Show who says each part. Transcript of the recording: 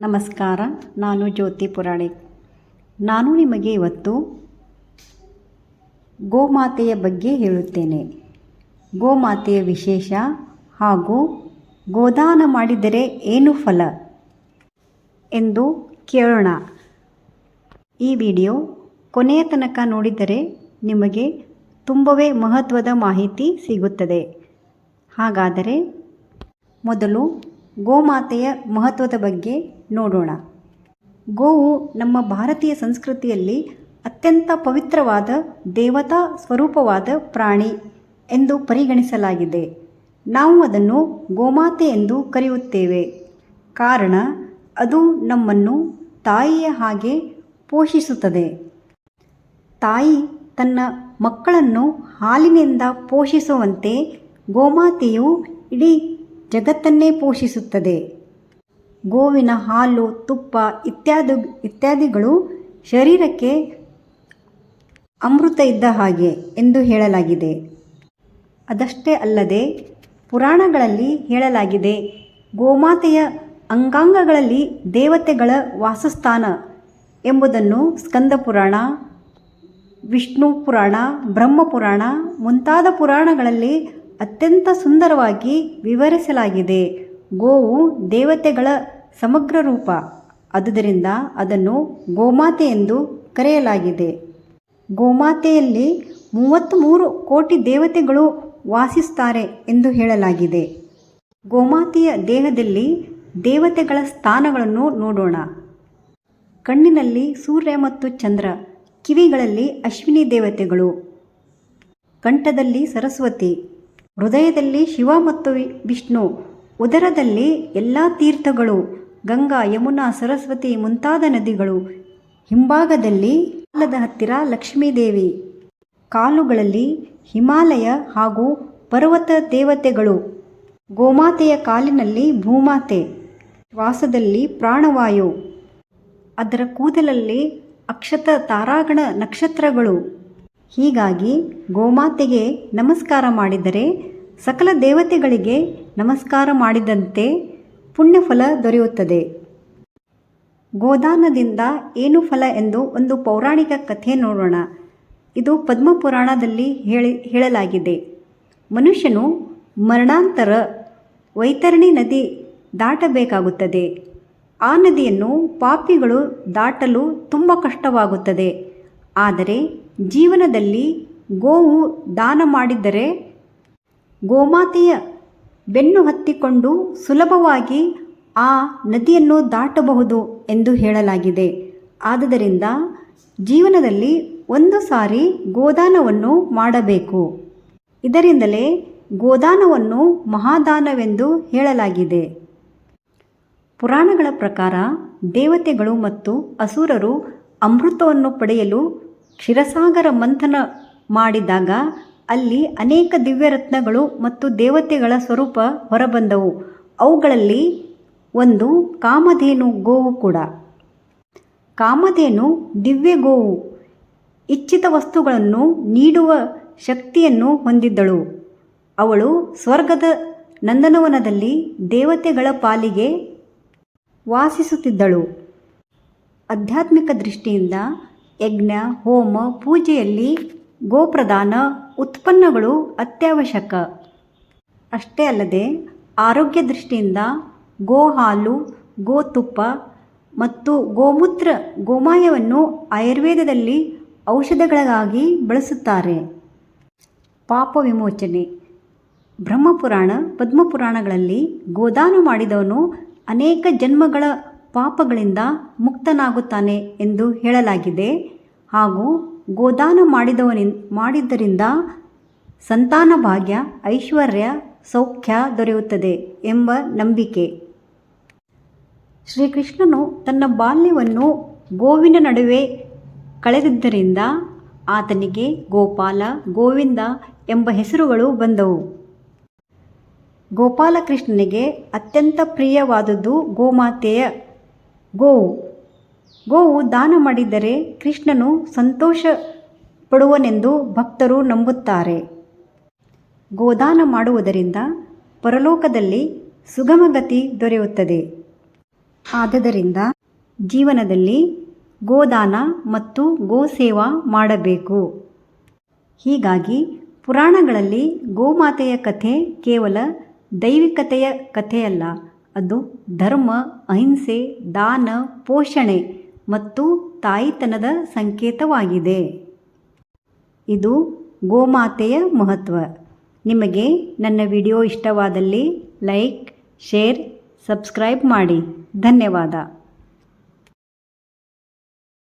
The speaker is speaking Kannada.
Speaker 1: ನಮಸ್ಕಾರ, ನಾನು ಜ್ಯೋತಿ ಪುರಾಣಿಕ್ ನಾನು ನಿಮಗೆ ಇವತ್ತು ಗೋಮಾತೆಯ ಬಗ್ಗೆ ಹೇಳುತ್ತೇನೆ. ಗೋಮಾತೆಯ ವಿಶೇಷ ಹಾಗೂ ಗೋದಾನ ಮಾಡಿದರೆ ಏನು ಫಲ ಎಂದು ಕೇಳೋಣ. ಈ ವಿಡಿಯೋ ಕೊನೆಯ ತನಕ ನೋಡಿದರೆ ನಿಮಗೆ ತುಂಬವೇ ಮಹತ್ವದ ಮಾಹಿತಿ ಸಿಗುತ್ತದೆ. ಹಾಗಾದರೆ ಮೊದಲು ಗೋಮಾತೆಯ ಮಹತ್ವದ ಬಗ್ಗೆ ನೋಡೋಣ. ಗೋವು ನಮ್ಮ ಭಾರತೀಯ ಸಂಸ್ಕೃತಿಯಲ್ಲಿ ಅತ್ಯಂತ ಪವಿತ್ರವಾದ ದೇವತಾ ಸ್ವರೂಪವಾದ ಪ್ರಾಣಿ ಎಂದು ಪರಿಗಣಿಸಲಾಗಿದೆ. ನಾವು ಅದನ್ನು ಗೋಮಾತೆ ಎಂದು ಕರೆಯುತ್ತೇವೆ. ಕಾರಣ, ಅದು ನಮ್ಮನ್ನು ತಾಯಿಯ ಹಾಗೆ ಪೋಷಿಸುತ್ತದೆ. ತಾಯಿ ತನ್ನ ಮಕ್ಕಳನ್ನು ಹಾಲಿನಿಂದ ಪೋಷಿಸುವಂತೆ ಗೋಮಾತೆಯು ಇಡೀ ಜಗತ್ತನ್ನೇ ಪೋಷಿಸುತ್ತದೆ. ಗೋವಿನ ಹಾಲು, ತುಪ್ಪ ಇತ್ಯಾದಿ, ಇತ್ಯಾದಿಗಳು ಶರೀರಕ್ಕೆ ಅಮೃತ ಇದ್ದ ಹಾಗೆ ಎಂದು ಹೇಳಲಾಗಿದೆ. ಅದಷ್ಟೇ ಅಲ್ಲದೆ ಪುರಾಣಗಳಲ್ಲಿ ಹೇಳಲಾಗಿದೆ, ಗೋಮಾತೆಯ ಅಂಗಾಂಗಗಳಲ್ಲಿ ದೇವತೆಗಳ ವಾಸಸ್ಥಾನ ಎಂಬುದನ್ನು ಸ್ಕಂದ ಪುರಾಣ, ವಿಷ್ಣು ಪುರಾಣ ಬ್ರಹ್ಮಪುರಾಣ ಮುಂತಾದ ಪುರಾಣಗಳಲ್ಲಿ ಅತ್ಯಂತ ಸುಂದರವಾಗಿ ವಿವರಿಸಲಾಗಿದೆ. ಗೋವು ದೇವತೆಗಳ ಸಮಗ್ರ ರೂಪ. ಆದುದರಿಂದ ಅದನ್ನು ಗೋಮಾತೆ ಎಂದು ಕರೆಯಲಾಗಿದೆ. ಗೋಮಾತೆಯಲ್ಲಿ ಮೂವತ್ತ್ಮೂರು ಕೋಟಿ ದೇವತೆಗಳು ವಾಸಿಸ್ತಾರೆ ಎಂದು ಹೇಳಲಾಗಿದೆ. ಗೋಮಾತೆಯ ದೇಹದಲ್ಲಿ ದೇವತೆಗಳ ಸ್ಥಾನಗಳನ್ನು ನೋಡೋಣ. ಕಣ್ಣಿನಲ್ಲಿ ಸೂರ್ಯ ಮತ್ತು ಚಂದ್ರ, ಕಿವಿಗಳಲ್ಲಿ ಅಶ್ವಿನಿ ದೇವತೆಗಳು. ಕಂಠದಲ್ಲಿ ಸರಸ್ವತಿ, ಹೃದಯದಲ್ಲಿ ಶಿವ ಮತ್ತು ವಿಷ್ಣು, ಉದರದಲ್ಲಿ ಎಲ್ಲ ತೀರ್ಥಗಳು. ಗಂಗಾ, ಯಮುನಾ, ಸರಸ್ವತಿ ಮುಂತಾದ ನದಿಗಳು. ಹಿಂಭಾಗದಲ್ಲಿ ಕಾಲದ ಹತ್ತಿರ ಲಕ್ಷ್ಮೀದೇವಿ. ಕಾಲುಗಳಲ್ಲಿ ಹಿಮಾಲಯ ಹಾಗೂ ಪರ್ವತ ದೇವತೆಗಳು. ಗೋಮಾತೆಯ ಕಾಲಿನಲ್ಲಿ ಭೂಮಾತೆ. ಶ್ವಾಸದಲ್ಲಿ ಪ್ರಾಣವಾಯು. ಅದರ ಕೂದಲಲ್ಲಿ ಅಕ್ಷತ ತಾರಾಗಣ ನಕ್ಷತ್ರಗಳು. ಹೀಗಾಗಿ ಗೋಮಾತೆಗೆ ನಮಸ್ಕಾರ ಮಾಡಿದರೆ ಸಕಲ ದೇವತೆಗಳಿಗೆ ನಮಸ್ಕಾರ ಮಾಡಿದಂತೆ ಪುಣ್ಯಫಲ ದೊರೆಯುತ್ತದೆ. ಗೋದಾನದಿಂದ ಏನು ಫಲ ಎಂದು ಒಂದು ಪೌರಾಣಿಕ ಕಥೆ ನೋಡೋಣ. ಇದು ಪದ್ಮಪುರಾಣದಲ್ಲಿ ಹೇಳಿ, ಹೇಳಲಾಗಿದೆ. ಮನುಷ್ಯನು ಮರಣಾಂತರ ವೈತರಣಿ ನದಿ ದಾಟಬೇಕಾಗುತ್ತದೆ. ಆ ನದಿಯನ್ನು ಪಾಪಿಗಳು ದಾಟಲು ತುಂಬ ಕಷ್ಟವಾಗುತ್ತದೆ. ಆದರೆ ಜೀವನದಲ್ಲಿ ಗೋವು ದಾನ ಮಾಡಿದ್ದರೆ ಗೋಮಾತೆಯ ಬೆನ್ನು ಹತ್ತಿಕೊಂಡು ಸುಲಭವಾಗಿ ಆ ನದಿಯನ್ನು ದಾಟಬಹುದು ಎಂದು ಹೇಳಲಾಗಿದೆ. ಆದ್ದರಿಂದ ಜೀವನದಲ್ಲಿ ಒಂದು ಸಾರಿ ಗೋದಾನವನ್ನು ಮಾಡಬೇಕು. ಇದರಿಂದಲೇ ಗೋದಾನವನ್ನು ಮಹಾದಾನವೆಂದು ಹೇಳಲಾಗಿದೆ. ಪುರಾಣಗಳ ಪ್ರಕಾರ ದೇವತೆಗಳು ಮತ್ತು ಅಸುರರು ಅಮೃತವನ್ನು ಪಡೆಯಲು ಕ್ಷೀರಸಾಗರ ಮಂಥನ ಮಾಡಿದಾಗ ಅಲ್ಲಿ ಅನೇಕ ದಿವ್ಯರತ್ನಗಳು ಮತ್ತು ದೇವತೆಗಳ ಸ್ವರೂಪ ಹೊರಬಂದವು. ಅವುಗಳಲ್ಲಿ ಒಂದು ಕಾಮಧೇನು ಗೋವು ಕೂಡ. ಕಾಮಧೇನು ದಿವ್ಯ ಗೋವು. ಇಚ್ಛಿತ ವಸ್ತುಗಳನ್ನು ನೀಡುವ ಶಕ್ತಿಯನ್ನು ಹೊಂದಿದ್ದಳು. ಅವಳು ಸ್ವರ್ಗದ ನಂದನವನದಲ್ಲಿ ದೇವತೆಗಳ ಪಾಲಿಗೆ ವಾಸಿಸುತ್ತಿದ್ದಳು. ಆಧ್ಯಾತ್ಮಿಕ ದೃಷ್ಟಿಯಿಂದ ಯಜ್ಞ, ಹೋಮ, ಪೂಜೆಯಲ್ಲಿ ಗೋಪ್ರದಾನ ಉತ್ಪನ್ನಗಳು ಅತ್ಯವಶ್ಯಕ. ಅಷ್ಟೇ ಅಲ್ಲದೆ, ಆರೋಗ್ಯ ದೃಷ್ಟಿಯಿಂದ ಗೋ ಹಾಲು ಗೋತುಪ್ಪ ಮತ್ತು ಗೋಮೂತ್ರ ಗೋಮಾಯವನ್ನು ಆಯುರ್ವೇದದಲ್ಲಿ ಔಷಧಗಳಿಗಾಗಿ ಬಳಸುತ್ತಾರೆ. ಪಾಪ ವಿಮೋಚನೆ. ಬ್ರಹ್ಮಪುರಾಣ, ಪದ್ಮಪುರಾಣಗಳಲ್ಲಿ ಗೋದಾನ ಮಾಡಿದವನು ಅನೇಕ ಜನ್ಮಗಳ ಪಾಪಗಳಿಂದ ಮುಕ್ತನಾಗುತ್ತಾನೆ ಎಂದು ಹೇಳಲಾಗಿದೆ ಹಾಗೂ ಗೋದಾನ ಮಾಡಿದವನಿ ಮಾಡಿದ್ದರಿಂದ ಸಂತಾನ ಭಾಗ್ಯ, ಐಶ್ವರ್ಯ, ಸೌಖ್ಯ ದೊರೆಯುತ್ತದೆ ಎಂಬ ನಂಬಿಕೆ. ಶ್ರೀಕೃಷ್ಣನು ತನ್ನ ಬಾಲ್ಯವನ್ನು ಗೋವಿನ ನಡುವೆ ಕಳೆದಿದ್ದರಿಂದ ಆತನಿಗೆ ಗೋಪಾಲ, ಗೋವಿಂದ ಎಂಬ ಹೆಸರುಗಳು ಬಂದವು. ಗೋಪಾಲಕೃಷ್ಣನಿಗೆ ಅತ್ಯಂತ ಪ್ರಿಯವಾದದ್ದು ಗೋಮಾತೆಯ ಗೋವು. ಗೋವು ದಾನ ಮಾಡಿದರೆ ಕೃಷ್ಣನು ಸಂತೋಷ ಪಡುವನೆಂದು ಭಕ್ತರು ನಂಬುತ್ತಾರೆ. ಗೋದಾನ ಮಾಡುವುದರಿಂದ ಪರಲೋಕದಲ್ಲಿ ಸುಗಮಗತಿ ದೊರೆಯುತ್ತದೆ. ಆದ್ದರಿಂದ ಜೀವನದಲ್ಲಿ ಗೋದಾನ ಮತ್ತು ಗೋಸೇವಾ ಮಾಡಬೇಕು. ಹೀಗಾಗಿ ಪುರಾಣಗಳಲ್ಲಿ ಗೋಮಾತೆಯ ಕಥೆ ಕೇವಲ ದೈವಿಕತೆಯ ಕಥೆಯಲ್ಲ, ಅದು ಧರ್ಮ, ಅಹಿಂಸೆ, ದಾನ, ಪೋಷಣೆ ಮತ್ತು ತಾಯಿತನದ ಸಂಕೇತವಾಗಿದೆ. ಇದು ಗೋಮಾತೆಯ ಮಹತ್ವ. ನಿಮಗೆ ನನ್ನ ವಿಡಿಯೋ ಇಷ್ಟವಾದಲ್ಲಿ ಲೈಕ್, ಶೇರ್, ಸಬ್ಸ್ಕ್ರೈಬ್ ಮಾಡಿ. ಧನ್ಯವಾದ.